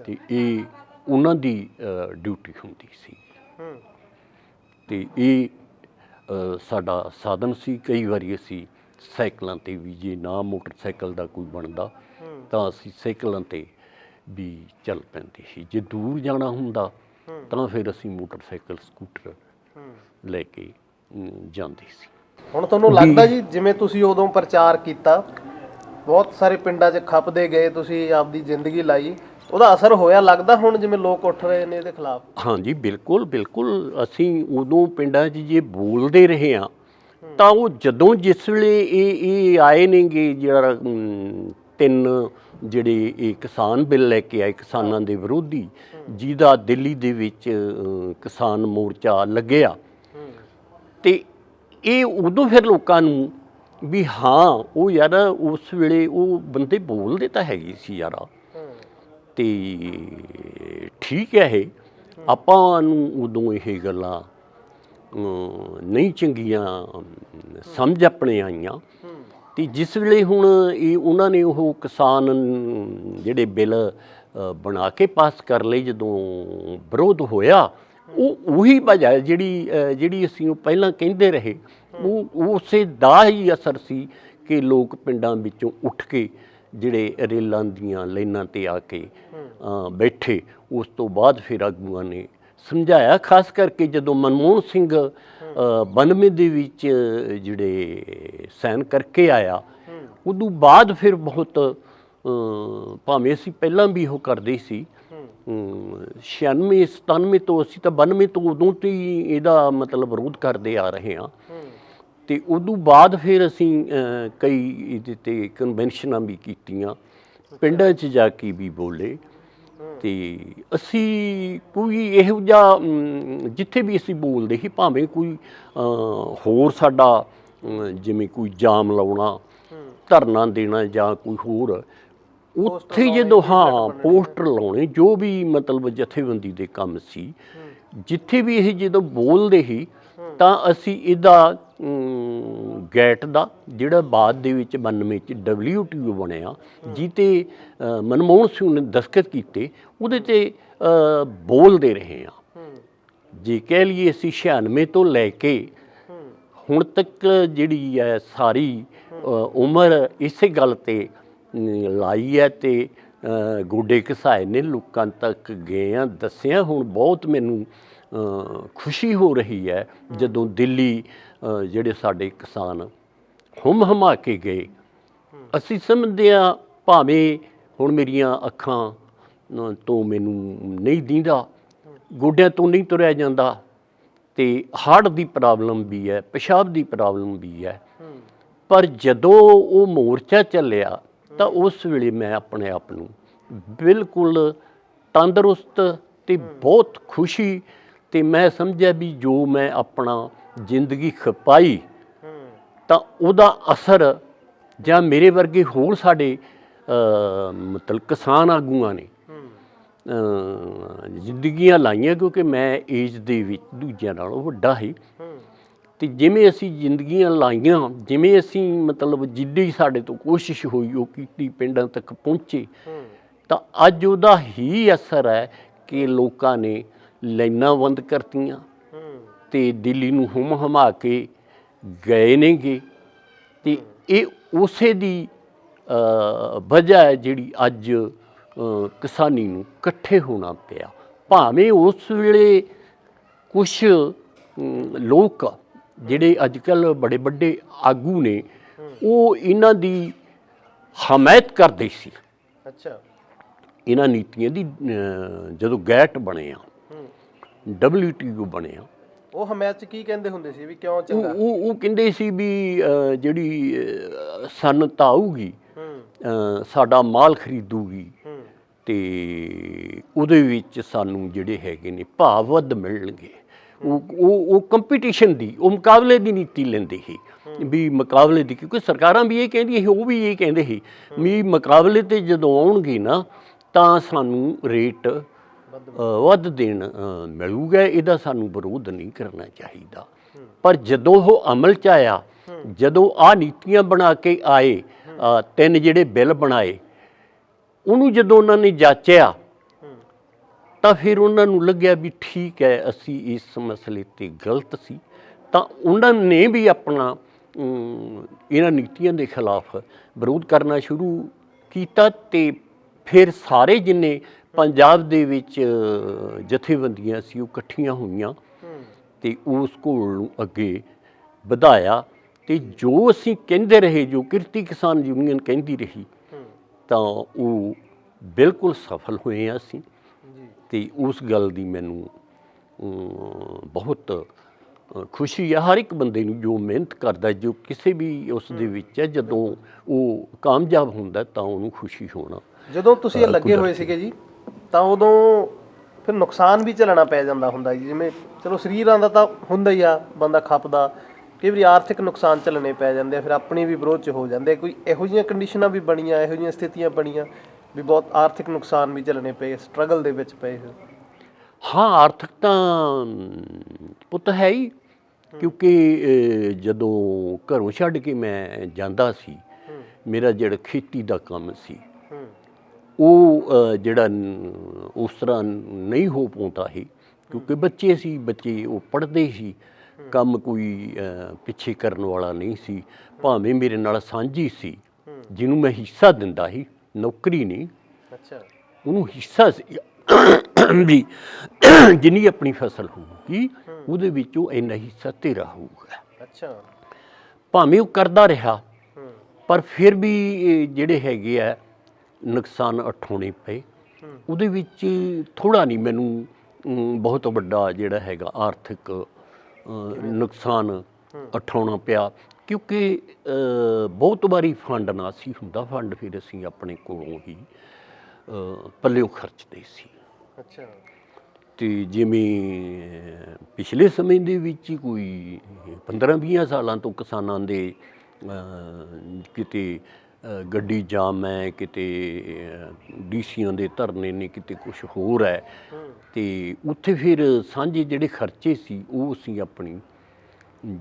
ਤੇ ਇਹ ਉਹਨਾਂ ਦੀ ਡਿਊਟੀ ਹੁੰਦੀ ਸੀ। ਹੂੰ। ਤੇ ਇਹ ਸਾਡਾ ਸਾਧਨ ਸੀ ਕਈ ਵਾਰੀ ਅਸੀਂ ਸਾਈਕਲਾਂ ਤੇ ਵੀ ਜੇ ਨਾ ਮੋਟਰਸਾਈਕਲ ਦਾ ਕੋਈ ਬਣਦਾ ਤਾਂ ਅਸੀਂ ਸਾਈਕਲਾਂ ਤੇ ਵੀ ਚੱਲ ਪੈਂਦੇ ਸੀ। ਜੇ ਦੂਰ ਜਾਣਾ ਹੁੰਦਾ ਤਾਂ ਫਿਰ ਅਸੀਂ ਮੋਟਰਸਾਈਕਲ ਸਕੂਟਰ ਲੈ ਕੇ ਜਾਂਦੇ ਸੀ। ਹੁਣ ਤੁਹਾਨੂੰ ਲੱਗਦਾ ਜੀ ਜਿਵੇਂ ਤੁਸੀਂ ਉਦੋਂ ਪ੍ਰਚਾਰ ਕੀਤਾ ਬਹੁਤ ਸਾਰੇ ਪਿੰਡਾਂ 'ਚ ਖੱਪਦੇ ਗਏ ਤੁਸੀਂ ਆਪਦੀ ਜ਼ਿੰਦਗੀ ਲਾਈ। ਉਹਦਾ ਅਸਰ ਹੋਇਆ, ਲੱਗਦਾ ਹੁਣ ਜਿਵੇਂ ਲੋਕ ਉੱਠ ਰਹੇ ਨੇ ਇਹਦੇ ਖਿਲਾਫ। ਹਾਂਜੀ, ਬਿਲਕੁਲ ਬਿਲਕੁਲ। ਅਸੀਂ ਉਦੋਂ ਪਿੰਡਾਂ 'ਚ ਜੇ ਬੋਲਦੇ ਰਹੇ ਆ ਤਾਂ ਉਹ ਜਦੋਂ ਜਿਸ ਵੇਲੇ ਇਹ ਇਹ ਆਏ ਨੇਗੇ ਜਿਹੜਾ ਤਿੰਨ ਜਿਹੜੇ ਇਹ ਕਿਸਾਨ ਬਿੱਲ ਲੈ ਕੇ ਆਏ ਕਿਸਾਨਾਂ ਦੇ ਵਿਰੋਧੀ, ਜਿਹਦਾ ਦਿੱਲੀ ਦੇ ਵਿੱਚ ਕਿਸਾਨ ਮੋਰਚਾ ਲੱਗਿਆ। ਤੇ ਇਹ ਉਦੋਂ ਫਿਰ ਲੋਕਾਂ ਨੂੰ ਵੀ ਹਾਂ, ਉਹ ਯਾਰ ਉਸ ਵੇਲੇ ਉਹ ਬੰਦੇ ਬੋਲਦੇ ਤਾਂ ਹੈਗੇ ਸੀ ਯਾਰਾ। ਤੇ ਠੀਕ ਹੈ ਇਹ। ਆਪਾਂ ਨੂੰ ਉਦੋਂ ਇਹ ਗੱਲਾਂ ਨਹੀਂ ਚੰਗੀਆਂ ਸਮਝ ਆਪਣੇ ਆਈਆਂ। ਤੇ ਜਿਸ ਵੇਲੇ ਹੁਣ ਇਹ ਉਹਨਾਂ ਨੇ ਉਹ ਕਿਸਾਨ ਜਿਹੜੇ ਬਿੱਲ ਬਣਾ ਕੇ ਪਾਸ ਕਰ ਲਈ ਜਦੋਂ ਵਿਰੋਧ ਹੋਇਆ, ਉਹ ਉਹੀ ਵਜ੍ਹਾ ਜਿਹੜੀ ਜਿਹੜੀ ਅਸੀਂ ਉਹ ਪਹਿਲਾਂ ਕਹਿੰਦੇ ਰਹੇ, ਉਹ ਉਸੇ ਦਾ ਹੀ ਅਸਰ ਸੀ ਕਿ ਲੋਕ ਪਿੰਡਾਂ ਵਿੱਚੋਂ ਉੱਠ ਕੇ ਜਿਹੜੇ ਰੇਲਾਂ ਦੀਆਂ ਲਾਈਨਾਂ ਤੇ ਆ ਕੇ ਬੈਠੇ ਉਸ ਤੋਂ ਬਾਅਦ ਫਿਰ ਆਗੂਆਂ ਨੇ ਸਮਝਾਇਆ ਖਾਸ ਕਰਕੇ ਜਦੋਂ ਮਨਮੋਹਨ ਸਿੰਘ ਅ, 92 ਦੇ ਵਿੱਚ ਜਿਹੜੇ ਸਾਈਨ ਕਰਕੇ ਆਇਆ ਉਦੋਂ ਬਾਅਦ ਫਿਰ ਬਹੁਤ ਭਾਵੇਂ ਅਸੀਂ ਪਹਿਲਾਂ ਵੀ ਉਹ ਕਰਦੇ ਸੀ ਅਮ, 96 97 ਤੋਂ ਅਸੀਂ ਤਾਂ 92 ਤੋਂ ਉਦੋਂ ਤੋਂ ਹੀ ਇਹਦਾ ਮਤਲਬ ਵਿਰੋਧ ਕਰਦੇ ਆ ਰਹੇ ਹਾਂ। ਤੇ ਉਦੋਂ ਬਾਅਦ ਫਿਰ ਅਸੀਂ ਕਈ ਇਹਦੇ ਤੇ ਕਨਵੈਨਸ਼ਨਾਂ ਵੀ ਕੀਤੀਆਂ। ਪਿੰਡਾਂ 'ਚ ਜਾ ਕੇ ਵੀ ਬੋਲੇ। ਤੇ ਅਸੀਂ ਕੋਈ ਇਹੋ ਜਿਹਾ ਜਿੱਥੇ ਵੀ ਅਸੀਂ ਬੋਲਦੇ ਸੀ ਭਾਵੇਂ ਕੋਈ ਹੋਰ ਸਾਡਾ ਜਿਵੇਂ ਕੋਈ ਜਾਮ ਲਾਉਣਾ ਧਰਨਾ ਦੇਣਾ ਜਾਂ ਕੋਈ ਹੋਰ ਉੱਥੇ ਜਦੋਂ ਹਾਂ ਪੋਸਟਰ ਲਾਉਣੇ ਜੋ ਵੀ ਮਤਲਬ ਜਥੇਬੰਦੀ ਦੇ ਕੰਮ ਸੀ ਜਿੱਥੇ ਵੀ ਇਹ ਜਦੋਂ ਬੋਲਦੇ ਸੀ ਤਾਂ ਅਸੀਂ ਇਹਦਾ ਗੈਟ ਦਾ ਜਿਹੜਾ ਬਾਅਦ ਦੇ ਵਿੱਚ 92 ਚ WTO ਬਣਿਆ ਜਿੱਤੇ ਮਨਮੋਹਨ ਸਿੰਘ ਨੇ ਦਸਤਖਤ ਕੀਤੇ ਉਹਦੇ ਤੇ ਬੋਲਦੇ ਰਹੇ ਆ ਜੇ ਕਹਿ ਲਈਏ ਅਸੀਂ 96 ਤੋਂ ਲੈ ਕੇ ਹੁਣ ਤੱਕ ਜਿਹੜੀ ਹੈ ਸਾਰੀ ਉਮਰ ਇਸੇ ਗੱਲ ਤੇ ਲਾਈ ਹੈ ਤੇ ਗੋਡੇ ਘਸਾਏ ਨੇ ਲੋਕਾਂ ਤੱਕ ਗਏ ਆ ਦੱਸਿਆ ਹੁਣ ਬਹੁਤ ਮੈਨੂੰ ਖੁਸ਼ੀ ਹੋ ਰਹੀ ਹੈ ਜਦੋਂ ਦਿੱਲੀ ਜਿਹੜੇ ਸਾਡੇ ਕਿਸਾਨ ਹੁਮ ਹਮਾ ਕੇ ਗਏ। ਅਸੀਂ ਸਮਝਦੇ ਹਾਂ, ਭਾਵੇਂ ਹੁਣ ਮੇਰੀਆਂ ਅੱਖਾਂ ਤੋਂ ਮੈਨੂੰ ਨਹੀਂ ਦੀਂਦਾ, ਗੋਡਿਆਂ ਤੋਂ ਨਹੀਂ ਤੁਰਿਆ ਜਾਂਦਾ, ਤੇ ਹਾਰਟ ਦੀ ਪ੍ਰੋਬਲਮ ਵੀ ਹੈ, ਪਿਸ਼ਾਬ ਦੀ ਪ੍ਰੋਬਲਮ ਵੀ ਹੈ। ਪਰ ਜਦੋਂ ਉਹ ਮੋਰਚਾ ਚੱਲਿਆ, ਤਾਂ ਉਸ ਵੇਲੇ ਮੈਂ ਆਪਣੇ ਆਪ ਨੂੰ ਬਿਲਕੁਲ ਤੰਦਰੁਸਤ ਤੇ ਬਹੁਤ ਖੁਸ਼ੀ ਤੇ ਮੈਂ ਸਮਝਿਆ ਵੀ ਜੋ ਮੈਂ ਆਪਣਾ ਜ਼ਿੰਦਗੀ ਖਪਾਈ, ਤਾਂ ਉਹਦਾ ਅਸਰ ਜਾਂ ਮੇਰੇ ਵਰਗੇ ਹੋਰ ਸਾਡੇ ਮਤਲਬ ਕਿਸਾਨ ਆਗੂਆਂ ਨੇ ਜ਼ਿੰਦਗੀਆਂ ਲਾਈਆਂ ਕਿਉਂਕਿ ਮੈਂ ਏਜ ਦੇ ਵਿੱਚ ਦੂਜਿਆਂ ਨਾਲੋਂ ਵੱਡਾ ਸੀ। ਤੇ ਜਿਵੇਂ ਅਸੀਂ ਜ਼ਿੰਦਗੀਆਂ ਲਾਈਆਂ, ਜਿਵੇਂ ਅਸੀਂ ਮਤਲਬ ਜਿੱਡੀ ਸਾਡੇ ਤੋਂ ਕੋਸ਼ਿਸ਼ ਹੋਈ, ਉਹ ਕੀਤੀ, ਪਿੰਡਾਂ ਤੱਕ ਪਹੁੰਚੇ, ਤਾਂ ਅੱਜ ਉਹਦਾ ਹੀ ਅਸਰ ਹੈ ਕਿ ਲੋਕਾਂ ਨੇ ਲਾਈਨਾਂ ਬੰਦ ਕਰਤੀਆਂ। ਤੇ ਦਿੱਲੀ ਨੂੰ ਹੁਮ ਹਮਾ ਕੇ ਗਏ ਨੇਗੇ। ਤੇ ਇਹ ਉਸੇ ਦੀ ਵਜ੍ਹਾ ਹੈ ਜਿਹੜੀ ਅੱਜ ਕਿਸਾਨੀ ਨੂੰ ਇਕੱਠੇ ਹੋਣਾ ਪਿਆ। ਭਾਵੇਂ ਉਸ ਵੇਲੇ ਕੁਝ ਲੋਕ ਜਿਹੜੇ ਅੱਜ ਕੱਲ ਬੜੇ ਵੱਡੇ ਆਗੂ ਨੇ ਉਹ ਇਹਨਾਂ ਦੀ ਹਮਾਇਤ ਕਰਦੇ ਸੀ। ਅੱਛਾ। ਇਹਨਾਂ ਨੀਤੀਆਂ ਦੀ ਜਦੋਂ ਗੈਟ ਬਣਿਆ WTO ਬਣਿਆ ਉਹ ਹਮਾਇਤ ਚ ਕੀ ਕਹਿੰਦੇ ਹੁੰਦੇ ਸੀ ਵੀ ਕਿਉਂ ਚੰਗਾ? ਉਹ ਉਹ ਕਹਿੰਦੇ ਸੀ ਵੀ ਜਿਹੜੀ ਅ, ਸਨਅਤ ਆਊਗੀ ਸਾਡਾ ਮਾਲ ਖਰੀਦੂਗੀ ਤੇ ਉਹਦੇ ਵਿੱਚ ਸਾਨੂੰ ਜਿਹੜੇ ਹੈਗੇ ਨੇ ਭਾਅ ਵੱਧ ਮਿਲਣਗੇ। ਉਹ ਉਹ ਕੰਪੀਟੀਸ਼ਨ ਦੀ ਉਹ ਮੁਕਾਬਲੇ ਦੀ ਨੀਤੀ ਲੈਂਦੇ ਸੀ। ਵੀ ਮੁਕਾਬਲੇ ਦੀ ਕਿਉਂਕਿ ਸਰਕਾਰਾਂ ਵੀ ਇਹ ਕਹਿੰਦੀਆਂ ਸੀ ਉਹ ਵੀ ਇਹ ਕਹਿੰਦੇ ਸੀ ਵੀ ਮੁਕਾਬਲੇ ਤੇ ਜਦੋਂ ਆਉਣਗੇ ਨਾ ਤਾਂ ਸਾਨੂੰ ਰੇਟ ਵੱਧ ਦੇਣ ਮਿਲੂਗਾ, ਇਹਦਾ ਸਾਨੂੰ ਵਿਰੋਧ ਨਹੀਂ ਕਰਨਾ ਚਾਹੀਦਾ। ਪਰ ਜਦੋਂ ਉਹ ਅਮਲ ਚ ਆਇਆ, ਜਦੋਂ ਆ ਨੀਤੀਆਂ ਬਣਾ ਕੇ ਆਏ ਤਿੰਨ ਜਿਹੜੇ ਬਿੱਲ ਬਣਾਏ, ਉਹਨੂੰ ਜਦੋਂ ਉਹਨਾਂ ਨੇ ਜਾਚਿਆ, ਤਾਂ ਫਿਰ ਉਹਨਾਂ ਨੂੰ ਲੱਗਿਆ ਵੀ ਠੀਕ ਹੈ, ਅਸੀਂ ਇਸ ਮਸਲੇ ਤੇ ਗਲਤ ਸੀ। ਤਾਂ ਉਹਨਾਂ ਨੇ ਵੀ ਆਪਣਾ ਇਹਨਾਂ ਨੀਤੀਆਂ ਦੇ ਖਿਲਾਫ ਵਿਰੋਧ ਕਰਨਾ ਸ਼ੁਰੂ ਕੀਤਾ ਤੇ ਫਿਰ ਸਾਰੇ ਜਿੰਨੇ ਪੰਜਾਬ ਦੇ ਵਿੱਚ ਜਥੇਬੰਦੀਆਂ ਸੀ ਉਹ ਇਕੱਠੀਆਂ ਹੋਈਆਂ ਤੇ ਉਸ ਘੋਲ ਨੂੰ ਅੱਗੇ ਵਧਾਇਆ ਤੇ ਜੋ ਅਸੀਂ ਕਹਿੰਦੇ ਰਹੇ ਜੋ ਕਿਰਤੀ ਕਿਸਾਨ ਯੂਨੀਅਨ ਕਹਿੰਦੀ ਰਹੀ ਤਾਂ ਉਹ ਬਿਲਕੁਲ ਸਫਲ ਹੋਏ ਹਾਂ ਅਸੀਂ ਤੇ ਉਸ ਗੱਲ ਦੀ ਮੈਨੂੰ ਬਹੁਤ ਖੁਸ਼ੀ ਹੈ। ਹਰ ਇੱਕ ਬੰਦੇ ਨੂੰ ਜੋ ਮਿਹਨਤ ਕਰਦਾ ਜੋ ਕਿਸੇ ਵੀ ਉਸ ਦੇ ਵਿੱਚ ਹੈ ਜਦੋਂ ਉਹ ਕਾਮਯਾਬ ਹੁੰਦਾ ਤਾਂ ਉਹਨੂੰ ਖੁਸ਼ੀ ਹੋਣਾ ਜਦੋਂ ਤੁਸੀਂ ਇਹ ਲੱਗੇ ਹੋਏ ਸੀਗੇ ਜੀ ਤਾਂ ਉਦੋਂ ਫਿਰ ਨੁਕਸਾਨ ਵੀ ਝੱਲਣਾ ਪੈ ਜਾਂਦਾ ਹੁੰਦਾ ਜੀ। ਜਿਵੇਂ ਚਲੋ ਸਰੀਰਾਂ ਦਾ ਤਾਂ ਹੁੰਦਾ ਹੀ ਆ ਬੰਦਾ ਖੱਪਦਾ ਕਈ ਵਾਰੀ ਆਰਥਿਕ ਨੁਕਸਾਨ ਝੱਲਣੇ ਪੈ ਜਾਂਦੇ ਆ ਫਿਰ ਆਪਣੀ ਵੀ ਵਿਰੋਧ ਚ ਹੋ ਜਾਂਦੇ। ਕੋਈ ਇਹੋ ਜਿਹੀਆਂ ਕੰਡੀਸ਼ਨਾਂ ਵੀ ਬਣੀਆਂ ਇਹੋ ਜਿਹੀਆਂ ਸਥਿਤੀਆਂ ਬਣੀਆਂ ਵੀ ਬਹੁਤ ਆਰਥਿਕ ਨੁਕਸਾਨ ਵੀ ਝੱਲਣੇ ਪਏ ਸਟਰਗਲ ਦੇ ਵਿੱਚ ਪਏ ਹਾਂ ਆਰਥਿਕ ਤਾਂ ਪੁੱਤ ਹੈ ਹੀ ਕਿਉਂਕਿ ਜਦੋਂ ਘਰੋਂ ਛੱਡ ਕੇ ਮੈਂ ਜਾਂਦਾ ਸੀ ਮੇਰਾ ਜਿਹੜਾ ਖੇਤੀ ਦਾ ਕੰਮ ਸੀ ਉਹ ਜਿਹੜਾ ਉਸ ਤਰ੍ਹਾਂ ਨਹੀਂ ਹੋ ਪਾਉਂਦਾ ਸੀ ਕਿਉਂਕਿ ਬੱਚੇ ਸੀ ਬੱਚੇ ਉਹ ਪੜ੍ਹਦੇ ਸੀ। ਕੰਮ ਕੋਈ ਪਿੱਛੇ ਕਰਨ ਵਾਲਾ ਨਹੀਂ ਸੀ। ਭਾਵੇਂ ਮੇਰੇ ਨਾਲ ਸਾਂਝੀ ਸੀ ਜਿਹਨੂੰ ਮੈਂ ਹਿੱਸਾ ਦਿੰਦਾ ਸੀ ਨੌਕਰੀ ਨਹੀਂ। ਅੱਛਾ। ਉਹਨੂੰ ਹਿੱਸਾ ਸੀ। ਵੀ ਜਿੰਨੀ ਆਪਣੀ ਫਸਲ ਹੋਊਗੀ ਉਹਦੇ ਵਿੱਚੋਂ ਇੰਨਾ ਹਿੱਸਾ ਤੇਰਾ ਹੋਊਗਾ। ਅੱਛਾ। ਭਾਵੇਂ ਉਹ ਕਰਦਾ ਰਿਹਾ ਪਰ ਫਿਰ ਵੀ ਜਿਹੜੇ ਹੈਗੇ ਆ ਨੁਕਸਾਨ ਉਠਾਉਣੇ ਪਏ। ਉਹਦੇ ਵਿੱਚ ਥੋੜਾ ਨਹੀਂ ਮੈਨੂੰ ਬਹੁਤ ਵੱਡਾ ਜਿਹੜਾ ਹੈਗਾ ਆਰਥਿਕ ਨੁਕਸਾਨ ਉਠਾਉਣਾ ਪਿਆ। ਕਿਉਂਕਿ ਬਹੁਤ ਵਾਰੀ ਫੰਡ ਨਾ ਸੀ ਹੁੰਦਾ। ਫੰਡ ਫਿਰ ਅਸੀਂ ਆਪਣੇ ਕੋਲੋਂ ਹੀ ਪੱਲਿਓ ਖਰਚਦੇ ਸੀ। ਅੱਛਾ। ਤੇ ਜਿਵੇਂ ਪਿਛਲੇ ਸਮੇਂ ਦੇ ਵਿੱਚ ਕੋਈ 15-20 ਸਾਲਾਂ ਤੋਂ ਕਿਸਾਨਾਂ ਦੇ ਕਿਤੇ ਗੱਡੀ ਜਾਮ ਹੈ ਕਿਤੇ ਡੀਸੀਆਂ ਦੇ ਧਰਨੇ ਨੇ ਕਿਤੇ ਕੁਝ ਹੋਰ ਹੈ ਤੇ ਉੱਥੇ ਫਿਰ ਸਾਂਝੇ ਜਿਹੜੇ ਖਰਚੇ ਸੀ ਉਹ ਅਸੀਂ ਆਪਣੀ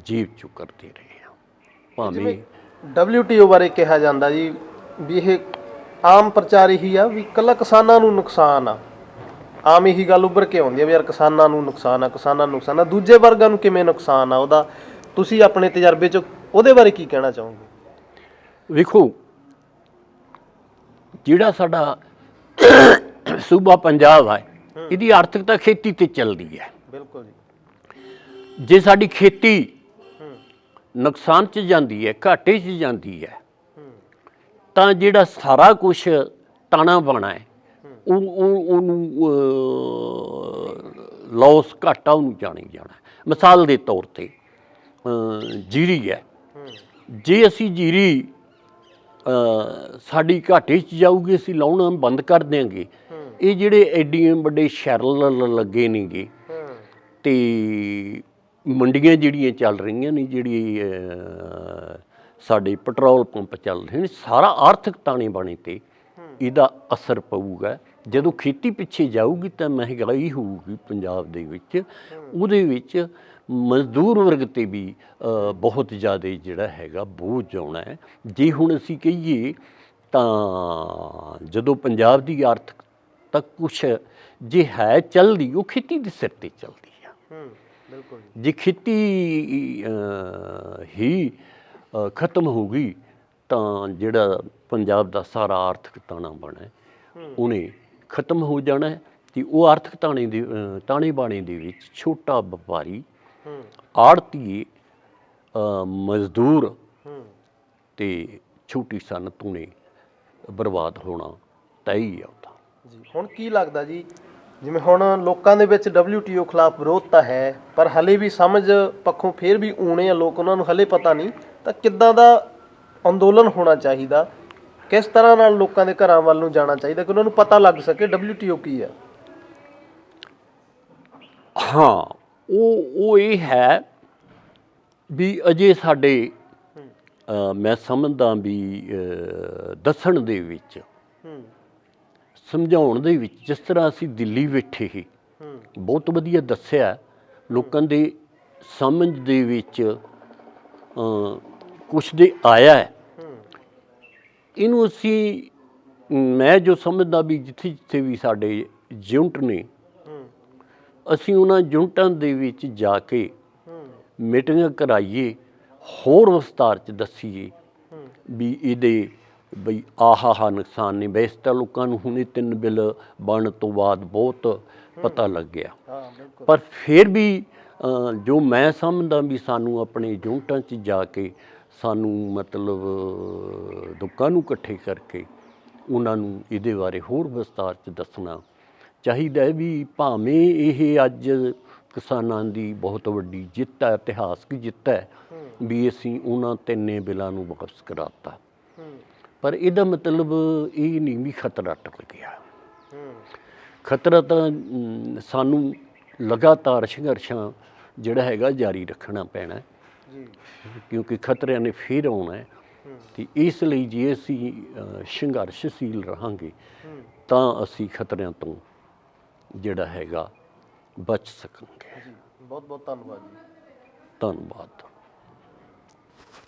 ਜੇਬ ਚੋਂ ਕਰਦੇ ਰਹੇ ਹਾਂ। ਭਾਵੇਂ WTO ਬਾਰੇ ਕਿਹਾ ਜਾਂਦਾ ਜੀ ਵੀ ਇਹ ਆਮ ਪ੍ਰਚਾਰ ਇਹੀ ਆ ਵੀ ਕੱਲਾ ਕਿਸਾਨਾਂ ਨੂੰ ਨੁਕਸਾਨ ਆ। ਆਮ ਇਹੀ ਗੱਲ ਉੱਭਰ ਕੇ ਆਉਂਦੀ ਆ ਵੀ ਯਾਰ ਕਿਸਾਨਾਂ ਨੂੰ ਨੁਕਸਾਨ ਆ ਕਿਸਾਨਾਂ ਨੂੰ ਨੁਕਸਾਨ ਆ। ਦੂਜੇ ਵਰਗਾਂ ਨੂੰ ਕਿਵੇਂ ਨੁਕਸਾਨ ਆ? ਉਹਦਾ ਤੁਸੀਂ ਆਪਣੇ ਤਜਰਬੇ 'ਚ ਉਹਦੇ ਬਾਰੇ ਕੀ ਕਹਿਣਾ ਚਾਹੋਗੇ? ਵੇਖੋ ਜਿਹੜਾ ਸਾਡਾ ਸੂਬਾ ਪੰਜਾਬ ਹੈ ਇਹਦੀ ਆਰਥਿਕਤਾ ਖੇਤੀ ਤੇ ਚੱਲਦੀ ਹੈ। ਬਿਲਕੁਲ ਜੀ। ਜੇ ਸਾਡੀ ਖੇਤੀ ਨੁਕਸਾਨ 'ਚ ਜਾਂਦੀ ਹੈ ਘਾਟੇ 'ਚ ਜਾਂਦੀ ਹੈ ਤਾਂ ਜਿਹੜਾ ਸਾਰਾ ਕੁਝ ਤਾਣਾ ਬਾਣਾ ਹੈ ਉਹ ਉਹ- ਉਹਨੂੰ ਲਾਸ ਘਾਟਾ ਉਹਨੂੰ ਜਾਣੀ ਜਾਣਾ। ਮਿਸਾਲ ਦੇ ਤੌਰ ਤੇ ਜੀਰੀ ਹੈ। ਜੇ ਅਸੀਂ ਜੀਰੀ ਸਾਡੀ ਘਾਟੇ 'ਚ ਜਾਊਗੀ ਅਸੀਂ ਲਾਉਣਾ ਬੰਦ ਕਰ ਦਿਆਂਗੇ। ਇਹ ਜਿਹੜੇ ਐਡੀਆਂ ਵੱਡੇ ਸ਼ੈਰਲ ਲੱਗੇ ਨੇਗੇ ਤੇ ਮੰਡੀਆਂ ਜਿਹੜੀਆਂ ਚੱਲ ਰਹੀਆਂ ਨੇ ਜਿਹੜੀ ਸਾਡੇ ਪੈਟਰੋਲ ਪੰਪ ਚੱਲ ਰਹੇ ਨੇ ਸਾਰਾ ਆਰਥਿਕ ਤਾਣੇ ਬਾਣੇ ਤੇ ਇਹਦਾ ਅਸਰ ਪਊਗਾ। ਜਦੋਂ ਖੇਤੀ ਪਿੱਛੇ ਜਾਊਗੀ ਤਾਂ ਮਹਿੰਗਾਈ ਹੋਊਗੀ ਪੰਜਾਬ ਦੇ ਵਿੱਚ। ਉਹਦੇ ਵਿੱਚ ਮਜ਼ਦੂਰ ਵਰਗ ਤੇ ਵੀ ਬਹੁਤ ਜ਼ਿਆਦਾ ਜਿਹੜਾ ਹੈਗਾ ਬੋਝ ਆਉਣਾ ਹੈ। ਜੇ ਹੁਣ ਅਸੀਂ ਕਹੀਏ ਤਾਂ ਜਦੋਂ ਪੰਜਾਬ ਦੀ ਆਰਥਿਕ ਤਾਂ ਕੁਛ ਜੇ ਹੈ ਚੱਲਦੀ ਉਹ ਖੇਤੀ ਦੇ ਸਿਰ ਤੇ ਚੱਲਦੀ ਆ। ਹੂੰ ਬਿਲਕੁਲ ਜੀ। ਖੇਤੀ ਹੀ ਖਤਮ ਹੋ ਗਈ ਤਾਂ ਜਿਹੜਾ ਪੰਜਾਬ ਦਾ ਸਾਰਾ ਆਰਥਿਕ ਤਾਣਾ ਬਣਾ ਉਹਨੇ ਖਤਮ ਹੋ ਜਾਣਾ ਹੈ ਤੇ ਉਹ ਆਰਥਿਕ ਤਾਣੇ ਦੇ ਤਾਣੇ ਬਾਣੇ ਦੇ ਵਿੱਚ ਛੋਟਾ ਵਪਾਰੀ ਆੜਤੀ ਮਜ਼ਦੂਰ ਤੇ ਛੋਟੀ ਸਨਅਤ ਨੇ ਬਰਬਾਦ ਹੋਣਾ ਹੀ ਆ ਉਹਦਾ ਜੀ ਹੁਣ ਕੀ ਲੱਗਦਾ ਜੀ? ਜਿਵੇਂ ਹੁਣ ਲੋਕਾਂ ਦੇ ਵਿੱਚ WTO ਖਿਲਾਫ ਵਿਰੋਧ ਤਾਂ ਹੈ ਪਰ ਹਲੇ ਵੀ ਸਮਝ ਪੱਖੋਂ ਫੇਰ ਵੀ ਊਣੇ ਆ ਲੋਕ ਉਹਨਾਂ ਨੂੰ ਹਲੇ ਪਤਾ ਨਹੀਂ ਤਾਂ ਕਿੱਦਾਂ ਦਾ ਅੰਦੋਲਨ ਹੋਣਾ ਚਾਹੀਦਾ? ਕਿਸ ਤਰ੍ਹਾਂ ਨਾਲ ਲੋਕਾਂ ਦੇ ਘਰਾਂ ਵੱਲ ਨੂੰ ਜਾਣਾ ਚਾਹੀਦਾ ਕਿ ਉਹਨਾਂ ਨੂੰ ਪਤਾ ਲੱਗ ਸਕੇ WTO ਕੀ ਹੈ ਹਾਂ ਉਹ ਉਹ ਇਹ ਹੈ ਵੀ ਅਜੇ ਸਾਡੇ ਮੈਂ ਸਮਝਦਾ ਵੀ ਦੱਸਣ ਦੇ ਵਿੱਚ ਸਮਝਾਉਣ ਦੇ ਵਿੱਚ ਜਿਸ ਤਰ੍ਹਾਂ ਅਸੀਂ ਦਿੱਲੀ ਬੈਠੇ ਹੀ ਬਹੁਤ ਵਧੀਆ ਦੱਸਿਆ ਲੋਕਾਂ ਦੇ ਸਮਝ ਦੇ ਵਿੱਚ ਅ, ਕੁਛ ਦੇ ਆਇਆ ਹੈ। ਇਹਨੂੰ ਅਸੀਂ ਮੈਂ ਜੋ ਸਮਝਦਾ ਵੀ ਜਿੱਥੇ ਜਿੱਥੇ ਵੀ ਸਾਡੇ ਜਿਉਂਟ ਨੇ ਅਸੀਂ ਉਹਨਾਂ ਯੂਨਿਟਾਂ ਦੇ ਵਿੱਚ ਜਾ ਕੇ ਮੀਟਿੰਗਾਂ ਕਰਾਈਏ ਹੋਰ ਵਿਸਤਾਰ ਚ ਦੱਸੀਏ ਵੀ ਇਹਦੇ ਬਈ ਆਹਾ ਹਾ ਨੁਕਸਾਨ ਨੇ। ਵੈਸੇ ਤਾਂ ਲੋਕਾਂ ਨੂੰ ਹੁਣੇ ਤਿੰਨ ਬਿੱਲ ਬਣਨ ਤੋਂ ਬਾਅਦ ਬਹੁਤ ਪਤਾ ਲੱਗ ਗਿਆ। ਪਰ ਫਿਰ ਵੀ ਜੋ ਮੈਂ ਸਮਝਦਾ ਵੀ ਸਾਨੂੰ ਆਪਣੇ ਯੂਨਿਟਾਂ 'ਚ ਜਾ ਕੇ ਸਾਨੂੰ ਮਤਲਬ ਲੋਕਾਂ ਨੂੰ ਇਕੱਠੇ ਕਰਕੇ ਉਹਨਾਂ ਨੂੰ ਇਹਦੇ ਬਾਰੇ ਹੋਰ ਵਿਸਤਾਰ 'ਚ ਦੱਸਣਾ ਚਾਹੀਦਾ ਹੈ ਵੀ ਭਾਵੇਂ ਇਹ ਅੱਜ ਕਿਸਾਨਾਂ ਦੀ ਬਹੁਤ ਵੱਡੀ ਜਿੱਤ ਹੈ ਇਤਿਹਾਸਕ ਜਿੱਤ ਹੈ ਵੀ ਅਸੀਂ ਉਹਨਾਂ ਤਿੰਨੇ ਬਿੱਲਾਂ ਨੂੰ ਵਾਪਸ ਕਰਾਤਾ। ਪਰ ਇਹਦਾ ਮਤਲਬ ਇਹ ਨਹੀਂ ਵੀ ਖਤਰਾ ਟਲ ਗਿਆ। ਖਤਰਾ ਤਾਂ ਸਾਨੂੰ ਲਗਾਤਾਰ ਸੰਘਰਸ਼ਾਂ ਜਿਹੜਾ ਹੈਗਾ ਜਾਰੀ ਰੱਖਣਾ ਪੈਣਾ ਜੀ। ਕਿਉਂਕਿ ਖਤਰਿਆਂ ਨੇ ਫਿਰ ਆਉਣਾ ਹੈ। ਤੇ ਇਸ ਲਈ ਜੇ ਅਸੀਂ ਸੰਘਰਸ਼ਸ਼ੀਲ ਰਹਾਂਗੇ ਤਾਂ ਅਸੀਂ ਖਤਰਿਆਂ ਤੋਂ ਜਿਹੜਾ ਹੈਗਾ ਬਚ ਸਕਾਂਗੇ ਜੀ ਬਹੁਤ ਬਹੁਤ ਧੰਨਵਾਦ ਜੀ। ਧੰਨਵਾਦ।